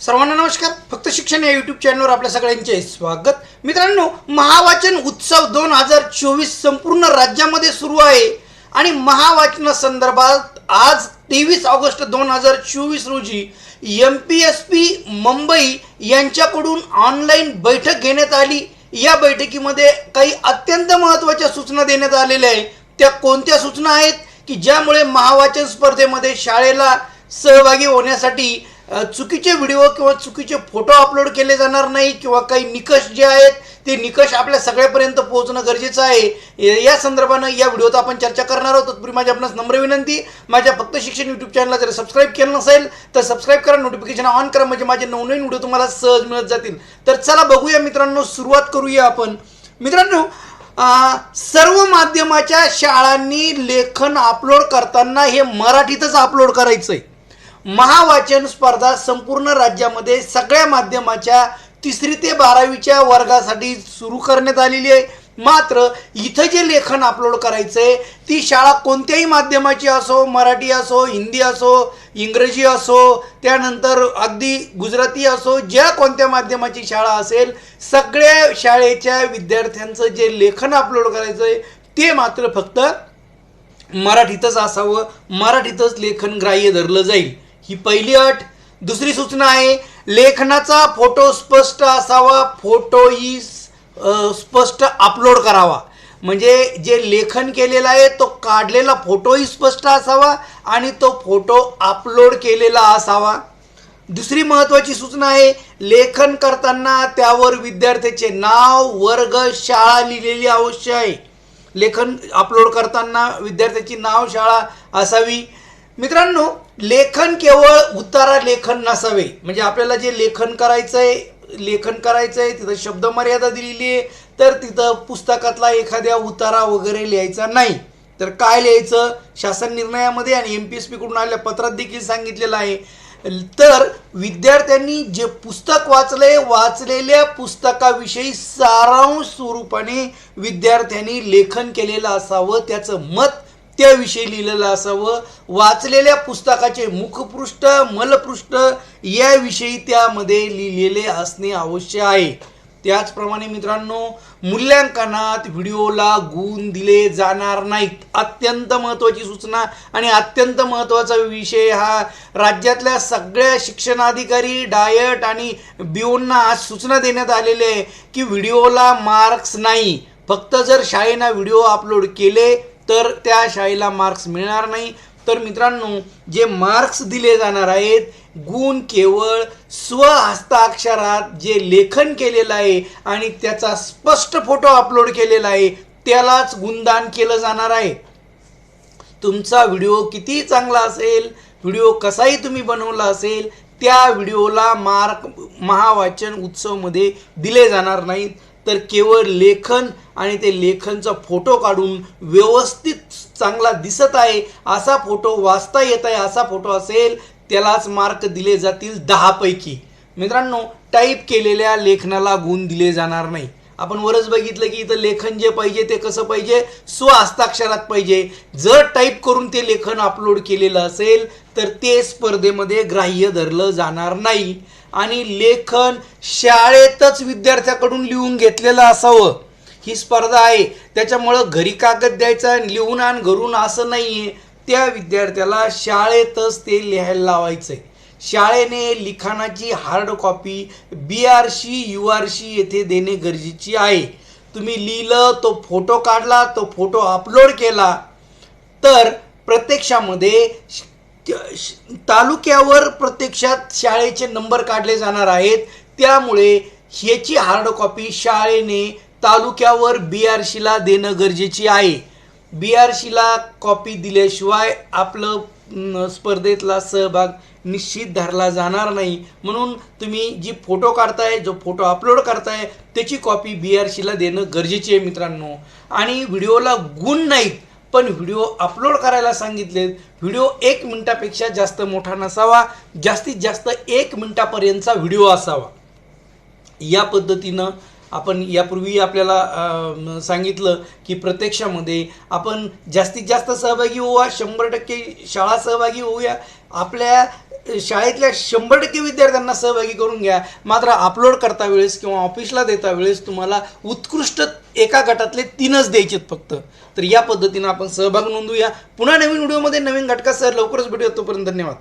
सर्वांना नमस्कार. फक्त शिक्षण या यूट्यूब चॅनलवर आपल्या सगळ्यांचे स्वागत. मित्रांनो महावाचन उत्सव दोन हजार चोवीस संपूर्ण राज्यामध्ये सुरू आहे. आणि महावाचनासंदर्भात आज तेवीस ऑगस्ट दोन हजार चोवीस रोजी M P S P Mumbai यांच्याकडून ऑनलाईन बैठक घेण्यात आली. या बैठकीमध्ये काही अत्यंत महत्त्वाच्या सूचना देण्यात आलेल्या आहे त्या कोणत्या सूचना आहेत? की ज्यामुळे महावाचन स्पर्धेमध्ये शाळेला सहभागी होण्यासाठी चुकीचे व्हिडिओ किंवा चुकीचे फोटो अपलोड केले जाणार नाही किंवा काही निकष जे आहेत ते निकष आपल्या सगळ्यापर्यंत पोहोचणं गरजेचं आहे. या- संदर्भानं या व्हिडिओत आपण चर्चा करणार आहोत. तत्पूर्वी माझ्या आपणास नम्र विनंती माझ्या फक्त शिक्षण यूट्यूब चॅनलला जर सबस्क्राईब केलं नसेल तर सबस्क्राईब करा नोटिफिकेशन ऑन करा म्हणजे माझे नवनवीन व्हिडिओ तुम्हाला सहज मिळत जातील. तर चला बघूया मित्रांनो सुरुवात करूया आपण. मित्रांनो सर्व माध्यमाच्या शाळांनी लेखन अपलोड करताना हे मराठीतच अपलोड करायचं आहे महावाचन स्पर्धा संपूर्ण राज्यामध्ये सगळ्या माध्यमाच्या तिसरी ते बारावीच्या वर्गासाठी सुरू करण्यात आलेली आहे. मात्र इथं जे लेखन अपलोड करायचं आहे ती शाळा कोणत्याही माध्यमाची असो मराठी असो हिंदी असो इंग्रजी असो त्यानंतर अगदी गुजराती असो ज्या कोणत्या माध्यमाची शाळा असेल सगळ्या शाळेच्या विद्यार्थ्यांचं जे लेखन अपलोड करायचं आहे ते मात्र फक्त मराठीतच असावं मराठीतच लेखन ग्राह्य धरलं जाईल. ही पहिली अट. दुसरी सूचना आहे लेखनाचा फोटो स्पष्ट असावा फोटो ही स्पष्ट अपलोड करावा. म्हणजे जे लेखन केलेलं आहे तो काढलेला फोटोही स्पष्ट असावा आणि तो फोटो अपलोड केलेला असावा. दुसरी महत्त्वाची सूचना आहे लेखन करताना त्यावर विद्यार्थ्याचे नाव वर्ग शाळा लिहिलेली आवश्यक आहे. लेखन अपलोड करताना विद्यार्थ्याची नाव शाळा असावी. मित्रांनो लेखन केवळ उतारा लेखन नसावे. म्हणजे आपल्याला जे लेखन करायचं आहे लेखन करायचं आहे तिथं शब्द मर्यादा दिलेली आहे तर तिथं पुस्तकातला एखाद्या उतारा वगैरे लिहायचा नाही. तर काय लिहायचं? शासन निर्णयामध्ये आणि एम पी एस पीकडून आलेल्या पत्रात देखील सांगितलेलं आहे. तर विद्यार्थ्यांनी जे पुस्तक वाचले वाचलेल्या पुस्तकाविषयी सारांश स्वरूपाने विद्यार्थ्यांनी लेखन केलेलं असावं त्याचं मत त्याविषयी लिहिलेलं असावं. वाचलेल्या पुस्तकाचे मुखपृष्ठ मलपृष्ठ याविषयी त्यामध्ये लिहिलेले असणे आवश्यक आहे. त्याचप्रमाणे मित्रांनो मूल्यांकनात व्हिडिओला गुण दिले जाणार नाहीत. अत्यंत महत्त्वाची सूचना आणि अत्यंत महत्त्वाचा विषय हा राज्यातल्या सगळ्या शिक्षणाधिकारी डायट आणि बिओंना आज सूचना देण्यात आलेली आहे की व्हिडिओला मार्क्स नाही. फक्त जर शाळेनं व्हिडिओ अपलोड केले तर त्या शाळेला मार्क्स मिळणार नाही. तर मित्रांनो जे मार्क्स दिले जाणार आहेत गुण केवळ स्वहस्ताक्षरात जे लेखन केलेलं आहे आणि त्याचा स्पष्ट फोटो अपलोड केलेला आहे त्यालाच गुणदान केलं जाणार आहे. तुमचा व्हिडिओ किती चांगला असेल व्हिडिओ कसाही तुम्ही बनवला असेल त्या व्हिडिओला मार्क महावाचन उत्सवमध्ये दिले जाणार नाहीत. तर केवळ लेखन आणि ते लेखनचा फोटो काढून व्यवस्थित चांगला दिसत आहे असा फोटो वाचता येत आहे असा फोटो असेल त्यालाच मार्क दिले जातील दहापैकी मित्रांनो टाईप केलेल्या लेखनाला गुण दिले जाणार नाही. आपण वरच बघितलं की इथं लेखन जे पाहिजे ते कसं पाहिजे? स्वहस्ताक्षरात पाहिजे. जर टाईप करून ते लेखन अपलोड केलेलं असेल तर ते स्पर्धेमध्ये ग्राह्य धरलं जाणार नाही. आणि लेखन शाळेतच विद्यार्थ्याकडून लिहून घेतलेलं असावं. ही स्पर्धा आहे. त्याच्यामुळं घरी कागद द्यायचा आणि लिहून आण घरून असं नाही आहे त्या विद्यार्थ्याला शाळेतच ते लिहायला लावायचं आहे शाळेने लिखाणाची hard copy B R C U R C येथे देणे गरजेची आहे. तुम्ही लिहिलं तो फोटो काढला तो फोटो अपलोड केला तर प्रत्यक्षामध्ये श- तालुक्यावर प्रत्यक्षात शाळेचे नंबर काढले जाणार आहेत. त्यामुळे ह्याची हार्ड कॉपी शाळेने तालुक्यावर बी आर सीला देणं गरजेची आहे. बी आर सीला कॉपी दिल्याशिवाय आपलं स्पर्धेतला सहभाग निश्चित धरला जाणार नाही. म्हणून तुम्ही जी फोटो काढताय जो फोटो अपलोड करताय त्याची कॉपी बी आर सीला देणं गरजेची आहे मित्रांनो. आणि व्हिडिओला गुण नाहीत पण व्हिडिओ अपलोड करायला सांगितले व्हिडिओ एक मिनिटापेक्षा जास्त मोठा नसावा जास्तीत जास्त एक मिनिटापर्यंतचा व्हिडिओ असावा. या पद्धतीनं आपण यापूर्वी आपल्याला सांगितलं की प्रत्यक्षामध्ये आपण जास्तीत जास्त सहभागी होऊया शंभर टक्के शाळा सहभागी होऊया. आपल्या शाळेतल्या शंभर टक्के विद्यार्थ्यांना सहभागी करून घ्या. मात्र अपलोड करता वेळेस किंवा ऑफिसला देता वेळेस तुम्हाला उत्कृष्ट एका गटातले तीनच द्यायचेत फक्त. तर या पद्धतीनं आपण सहभाग नोंदवूया पुन्हा नवीन व्हिडिओमध्ये नवीन घटकासह लवकरच भेटूया तोपर्यंत धन्यवाद.